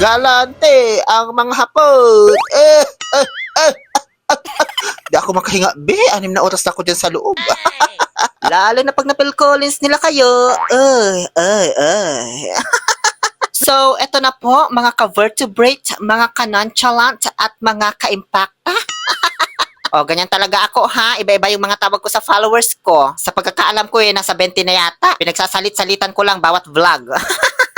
Galante ang mga hapon. Eh, eh, eh. Di ako makahinga, be. Anim na oras na ako dyan sa loob. Lalo na pag na Phil Collins nila kayo. Ay, ay, ay. so, eto na po, mga ka-vertebrate, mga ka-nonchalant, at mga ka-impacta. O, ganyan talaga ako ha. Iba-iba yung mga tawag ko sa followers ko. Sa pagkakaalam ko eh, nasa 20 na yata. Pinagsasalit-salitan ko lang bawat vlog.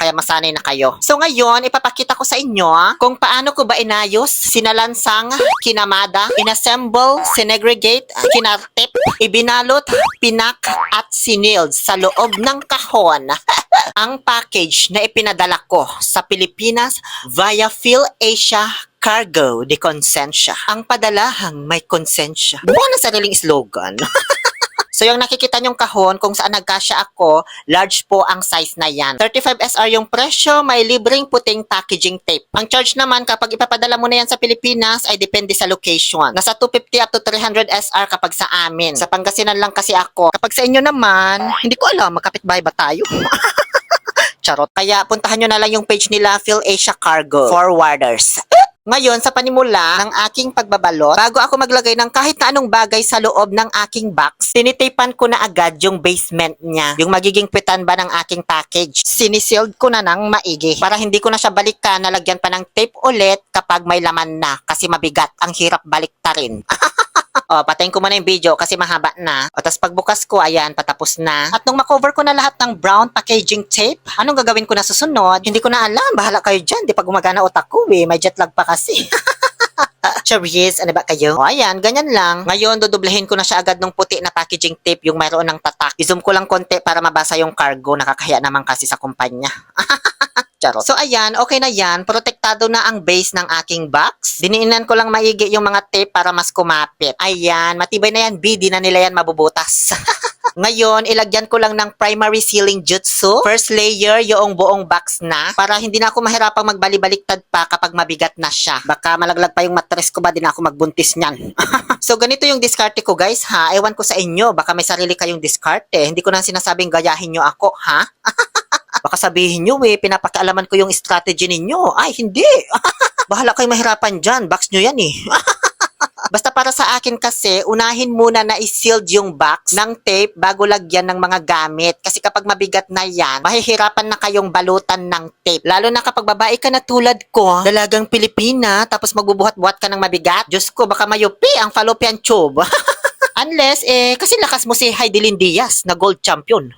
Kaya masanay na kayo. So ngayon, ipapakita ko sa inyo ah, kung paano ko ba inayos, sinalansang, kinamada, inassemble, sinegregate, kinartip, ibinalot, pinak, at siniled sa loob ng kahon ang package na ipinadala ko sa Pilipinas via PhilAsia Cargo de Consensya. Ang padalahang may konsensya. Buwan na sariling slogan. So yung nakikita nyong kahon kung saan nagkasya ako, large po ang size na yan. 35 SR yung presyo, may libreng puting packaging tape. Ang charge naman kapag ipapadala mo na yan sa Pilipinas ay depende sa location. Nasa 250 up to 300 SR kapag sa amin. Sa Pangasinan lang kasi ako. Kapag sa inyo naman, hindi ko alam, magkapit-bahay ba tayo? Charot. Kaya puntahan nyo na lang yung page nila, Phil Asia Cargo Forwarders. Ngayon, sa panimula ng aking pagbabalot, bago ako maglagay ng kahit na anong bagay sa loob ng aking box, tinitipan ko na agad yung basement niya, yung magiging pitan ba ng aking package. Sinisealed ko na ng maigi para hindi ko na siya balikan, nalagyan pa ng tape ulit kapag may laman na kasi mabigat, ang hirap baliktarin. O, patayin ko muna yung video kasi mahaba na. O, tapos pagbukas ko, ayan, patapos na. At nung makover ko na lahat ng brown packaging tape, anong gagawin ko na susunod? Hindi ko na alam. Bahala kayo dyan. Di pa gumagana utak ko eh. May jet lag pa kasi. Charis, ano ba kayo? O, ayan, ganyan lang. Ngayon, dudublehin ko na siya agad ng puti na packaging tape, yung mayroon ng tatak. I-zoom ko lang konti para mabasa yung cargo. Nakakaya naman kasi sa kumpanya. Charot. So ayan, okay na yan. Protektado na ang base ng aking box. Diniinan ko lang maigi yung mga tape para mas kumapit. Ayan, matibay na yan, B. Di na nila yan mabubutas. Ngayon, ilagyan ko lang ng primary sealing jutsu. First layer, yung buong box na. Para hindi na ako mahirapang magbali-baliktad pa kapag mabigat na siya. Baka malaglag pa yung mattress ko ba, di na ako magbuntis niyan. so, ganito yung diskarte ko, guys, ha? Ewan ko sa inyo. Baka may sarili kayong diskarte. Hindi ko na sinasabing gayahin nyo ako, ha? Baka sabihin nyo eh, pinapakialaman ko yung strategy ninyo. Ay, hindi. Bahala kayo mahirapan dyan. Box nyo yan eh. Basta para sa akin kasi, unahin muna na i-sealed yung box ng tape bago lagyan ng mga gamit. Kasi kapag mabigat na yan, mahihirapan na kayong balutan ng tape. Lalo na kapag babae ka na tulad ko, dalagang Pilipina, tapos magbubuhat-buhat ka ng mabigat. Diyos ko, baka mayupi ang fallopian tube. Unless, eh, kasi lakas mo si Heidelin Diaz na gold champion.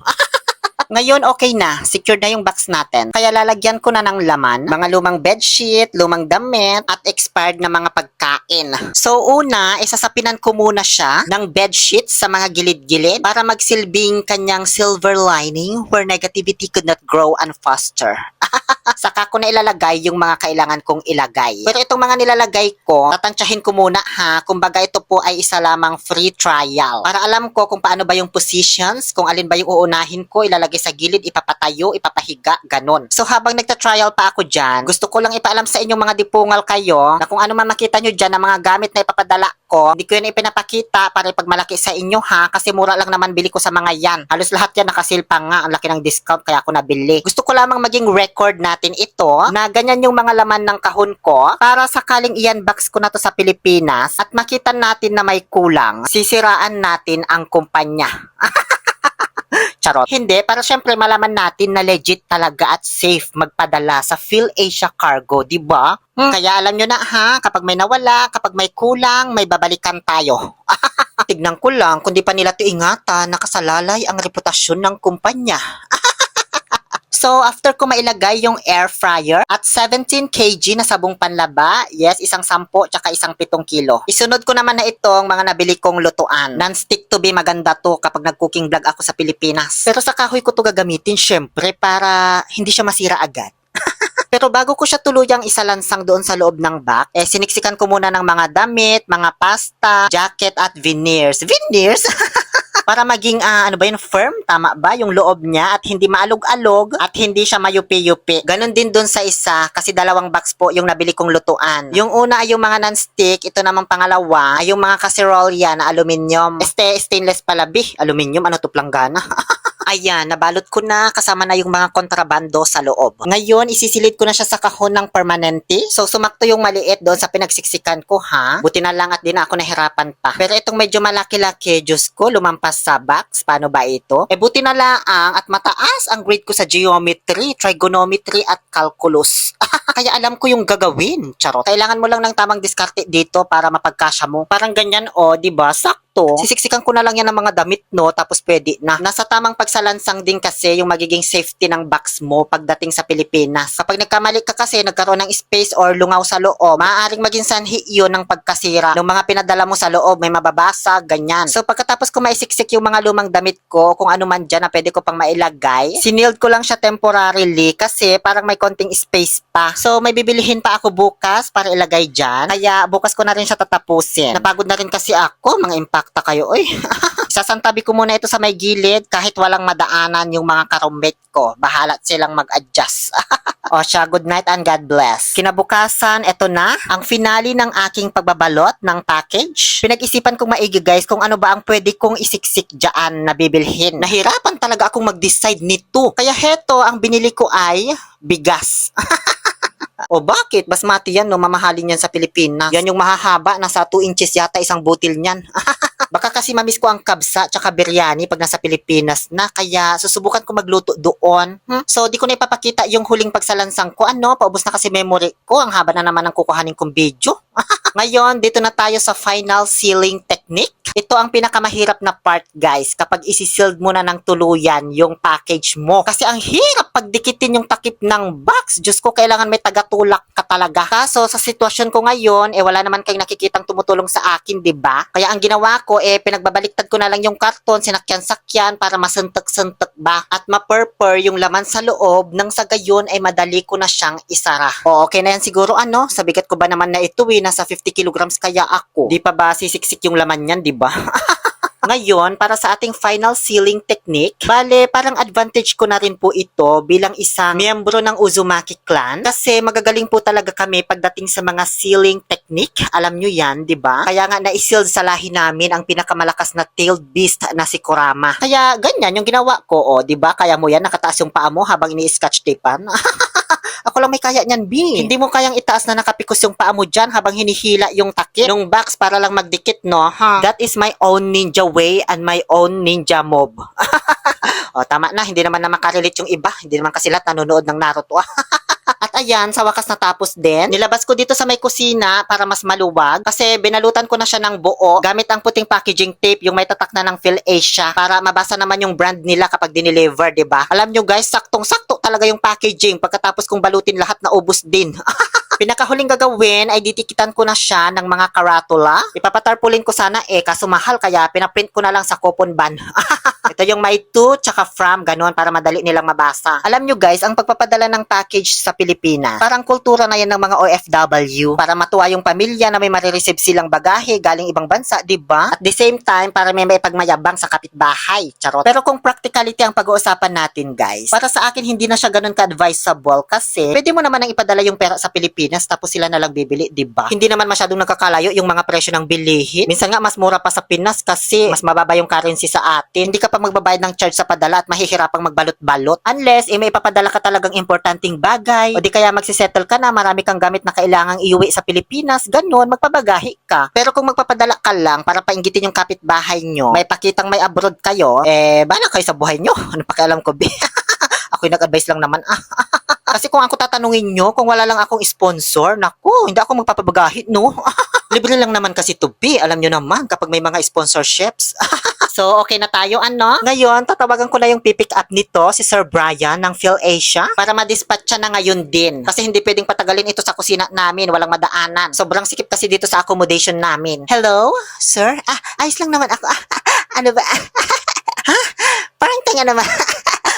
Ngayon, okay na. Secured na yung box natin. Kaya lalagyan ko na ng laman, mga lumang bedsheet, lumang damit, at expired na mga pagkain. So, una, isasapinan ko muna siya ng bedsheet sa mga gilid-gilid para magsilbing kanyang silver lining where negativity could not grow and foster. Saka ko na ilalagay yung mga kailangan kong ilagay. Pero itong mga nilalagay ko, tatansyahin ko muna ha, kumbaga ito po ay isa lamang free trial. Para alam ko kung paano ba yung positions, kung alin ba yung uunahin ko, ilalagay sa gilid, ipapatayo, ipapahiga, ganon. So habang nagta-trial pa ako dyan, gusto ko lang ipaalam sa inyong mga dipungal kayo na kung ano man makita nyo dyan na mga gamit na ipapadala ko, hindi ko yan ipinapakita para ipagmalaki sa inyo ha, kasi mura lang naman bili ko sa mga yan. Halos lahat yan nakasil pa nga, ang laki ng discount kaya ako nabili. Gusto ko lamang maging record natin ito na ganyan yung mga laman ng kahon ko para sakaling i-unbox ko na to sa Pilipinas at makita natin na may kulang, sisiraan natin ang kumpanya. Charot. Hindi, para syempre malaman natin na legit talaga at safe magpadala sa PhilAsia Cargo, di ba? Hmm. Kaya alam nyo na ha, kapag may nawala, kapag may kulang, may babalikan tayo. Tignan ko lang, kung di pa nila ito ingatan, nakasalalay ang reputasyon ng kumpanya. So, after ko mailagay yung air fryer at 17 kg na sabong panlaba, yes, isang 10 tsaka isang 7 kilo. Isunod ko naman na itong mga nabili kong lutuan. Non-stick to be maganda to kapag nag-cooking vlog ako sa Pilipinas. Pero sa kahoy ko to gagamitin syempre para hindi siya masira agad. Pero bago ko siya tuluyang isalansang doon sa loob ng box, eh siniksikan ko muna ng mga damit, mga pasta, jacket at veneers. Veneers? para maging ah, ano ba yun, firm, tama ba yung loob niya at hindi maalog-alog at hindi siya mayupi-yupi. Ganon din dun sa isa kasi dalawang box po yung nabili kong lutuan. Yung una ay yung mga non-stick, ito namang pangalawa ay yung mga casserole yan na aluminium. Este, stainless pala, bih, aluminium, ano to planggana? Ayan, nabalot ko na kasama na yung mga kontrabando sa loob. Ngayon, isisilid ko na siya sa kahon ng permanente. So, sumakto yung maliit doon sa pinagsiksikan ko, ha? Buti na lang at di na ako nahirapan pa. Pero itong medyo malaki-laki, Diyos ko, lumampas sa box. Paano ba ito? Eh, buti na lang at mataas ang grade ko sa geometry, trigonometry at calculus. Kaya alam ko yung gagawin. Charot. Kailangan mo lang ng tamang diskarte dito para mapagkasya mo. Parang ganyan, o, di ba? Sakto. Sisiksikan ko na lang yan ng mga damit, no? Tapos pwede na. Nasa tamang pagsalansang din kasi yung magiging safety ng box mo pagdating sa Pilipinas. Kapag nagkamali ka kasi, nagkaroon ng space or lungaw sa loob, maaaring maging sanhi yun ng pagkasira. Ng mga pinadala mo sa loob, may mababasa, ganyan. So pagkatapos ko maisiksik yung mga lumang damit ko, kung ano man dyan na pwede ko pang mailagay, siniled ko lang siya temporarily kasi parang may konting space pa. So may bibilihin pa ako bukas para ilagay dyan. Kaya bukas ko na rin siya tatapusin. Napagod na rin kasi ako, mga impacta kayo. Uy, Sasantabi ko muna ito sa may gilid kahit walang madaanan yung mga karumbet ko. Bahala silang mag-adjust. o siya, good night and God bless. Kinabukasan, eto na, ang finale ng aking pagbabalot ng package. Pinag-isipan kong maigi guys kung ano ba ang pwede kong isiksik dyan na bibilhin. Nahirapan talaga akong mag-decide nito. Kaya heto, ang binili ko ay bigas. O bakit? Basmati yan, no? Mamahalin yan sa Pilipinas. Yan yung mahahaba, nasa 2 inches yata isang butil niyan. Baka kasi mamiss ko ang kabsa tsaka biryani pag nasa Pilipinas na kaya susubukan ko magluto doon. Hmm? So di ko na ipapakita yung huling pagsalansang ko. Ano, paubos na kasi memory ko. Ang haba na naman ng kukuhanin kong video. Ngayon, dito na tayo sa final sealing technique. Ito ang pinakamahirap na part, guys, kapag isi-sealed mo na ng tuluyan yung package mo. Kasi ang hirap pagdikitin yung takip ng box. Diyos ko, kailangan may tagatulak ka talaga. Kaso, sa sitwasyon ko ngayon, eh wala naman kayong nakikitang tumutulong sa akin, di ba? Kaya ang ginawa ko, eh pinagbabaliktad ko na lang yung karton, sinakyan-sakyan para masuntok-suntok ba? At ma-purpur yung laman sa loob nang sa gayon ay madali ko na siyang isara. O, okay na yan siguro, ano? Sa bigat ko ba naman na ito, eh, nasa 50 kilograms kaya ako. Di pa ba sisiksik yung laman yan, di ba? Ngayon, para sa ating final sealing technique, bale, parang advantage ko na rin po ito bilang isang miyembro ng Uzumaki clan kasi magagaling po talaga kami pagdating sa mga sealing technique. Alam nyo yan, di ba? Kaya nga na-seal sa lahi namin ang pinakamalakas na tailed beast na si Kurama. Kaya ganyan yung ginawa ko, o, di ba? Kaya mo yan, nakataas yung paa mo habang ini-scotch tapean. Ako lang may kaya niyan, B. Hindi mo kayang itaas na nakapikos yung paa mo dyan habang hinihila yung takip ng box para lang magdikit, no? That is my own ninja way and my own ninja move. o, tama na. Hindi naman na makarelate yung iba. Hindi naman kasi lahat nanonood ng Naruto. Ayan, sa wakas natapos din. Nilabas ko dito sa may kusina para mas maluwag kasi binalutan ko na siya ng buo gamit ang puting packaging tape yung may tatak na ng Phil Asia para mabasa naman yung brand nila kapag dineliver, 'di ba? Alam nyo guys, saktong-sakto talaga yung packaging pagkatapos kong balutin lahat na ubos din. Pinakahuling gagawin ay ditikitan ko na siya ng mga karatula. Ipapatarpulin ko sana eh, kaso mahal kaya pinaprint ko na lang sa coupon ban. Ito yung may to tsaka from, ganun, para madali nilang mabasa. Alam nyo guys, ang pagpapadala ng package sa Pilipinas, parang kultura na yan ng mga OFW para matuwa yung pamilya na may marireceive silang bagahe galing ibang bansa, di ba? At the same time, para may may pagmayabang sa kapitbahay. Charot. Pero kung practicality ang pag-uusapan natin guys, para sa akin hindi na siya ganun ka-advisable kasi pwede mo naman ang ipadala yung pera sa Pilipinas tapos sila na lang bibili, di ba? Hindi naman masyadong nagkakalayo yung mga presyo ng bilihin. Minsan nga mas mura pa sa Pinas kasi mas mababa yung currency sa atin. Hindi ka pa magbabayad ng charge sa padala at mahihirapang magbalot-balot. Unless, eh, may ipapadala ka talagang importanteng bagay o di kaya magsisettle ka na, marami kang gamit na kailangang iuwi sa Pilipinas, ganun, magpabagahi ka. Pero kung magpapadala ka lang para painggitin yung kapitbahay nyo, may pakitang may abroad kayo, eh, bala kayo sa buhay nyo. Ano pakialam ko, be? Ako yung nag-advise lang naman. Ah. Kasi kung ako tatanungin nyo, kung wala lang akong sponsor, naku, hindi ako magpapabagahit, no? Libre lang naman kasi to be. Alam nyo naman, kapag may mga sponsorships. so, okay na tayo, ano? Ngayon, tatawagan ko na yung pipick up nito, si Sir Brian ng Phil Asia, para ma-dispatch siya na ngayon din. Kasi hindi pwedeng patagalin ito sa kusina namin, walang madaanan. Sobrang sikip kasi dito sa accommodation namin. Hello, sir? Ah, ayos lang naman ako. Ah, ano ba? ha? Parang tanga naman.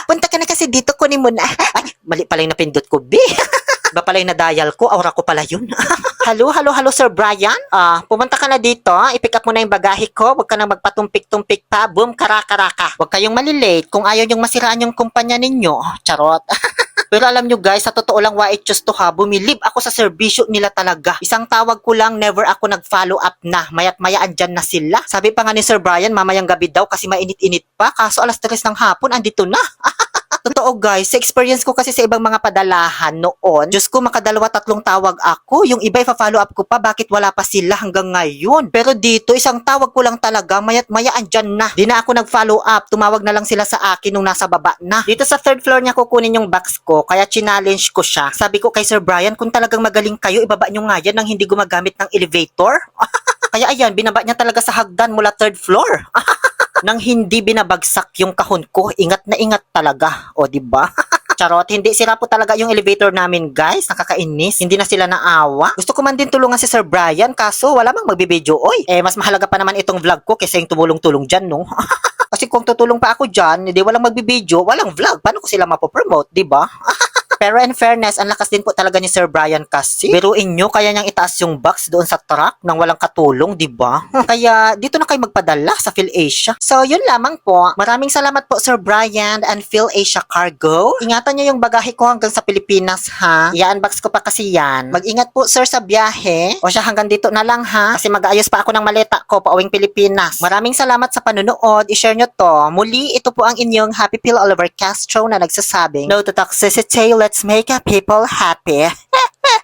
Punta ka na kasi dito, kunin mo na. Ay, mali pala yung napindot ko, B. Iba pala yung na-dial ko, aura ko pala yun. hello, hello, hello, Sir Brian. Ah, pumunta ka na dito, i-pick up mo na yung bagahe ko, huwag ka na magpatumpik-tumpik pa, boom, karaka-raka. Huwag kayong malilate kung ayaw yung masiraan yung kumpanya ninyo. Charot. Pero alam nyo guys, sa totoo lang why I choose to ha, bumilib ako sa serbisyo nila talaga. Isang tawag ko lang, never ako nag-follow up na. Mayat maya andyan na sila. Sabi pa nga ni Sir Brian, mamayang gabi daw kasi mainit-init pa. Kaso alas 3 ng hapon, andito na. Totoo guys, sa experience ko kasi sa ibang mga padalahan noon, Diyos ko makadalawa tatlong tawag ako, yung iba ipa-follow up ko pa, bakit wala pa sila hanggang ngayon? Pero dito, isang tawag ko lang talaga, mayat maya andyan na. Di na ako nag-follow up, tumawag na lang sila sa akin nung nasa baba na. Dito sa third floor niya kukunin yung box ko, kaya challenge ko siya. Sabi ko kay Sir Brian, kung talagang magaling kayo, ibaba nyo nga yan nang hindi gumagamit ng elevator. kaya ayan, binaba niya talaga sa hagdan mula third floor. nang hindi binabagsak yung kahon ko. Ingat na ingat talaga. O, di ba? Charot, hindi sira po talaga yung elevator namin, guys. Nakakainis. Hindi na sila naawa. Gusto ko man din tulungan si Sir Brian, kaso wala mang magbibideo. Oy, eh, mas mahalaga pa naman itong vlog ko kaysa yung tumulong-tulong dyan, no? Kasi kung tutulong pa ako dyan, hindi walang magbibideo, walang vlog. Paano ko sila mapopromote, di ba? Pero in fairness, ang lakas din po talaga ni Sir Brian kasi. Biruin nyo, kaya niyang itaas yung box doon sa truck nang walang katulong, di ba? kaya dito na kayo magpadala sa PhilAsia. So, yun lamang po. Maraming salamat po Sir Brian and PhilAsia Cargo. Ingatan niyo yung bagahe ko hanggang sa Pilipinas, ha? I-unbox ko pa kasi yan. Mag-ingat po, sir, sa biyahe. O siya hanggang dito na lang, ha? Kasi mag-ayos pa ako ng maleta ko pauwing Pilipinas. Maraming salamat sa panunood. I-share nyo to. Muli, ito po ang inyong Happy Pill Oliver Castro na nagsasabing, No to toxicity, let's let's make people happy.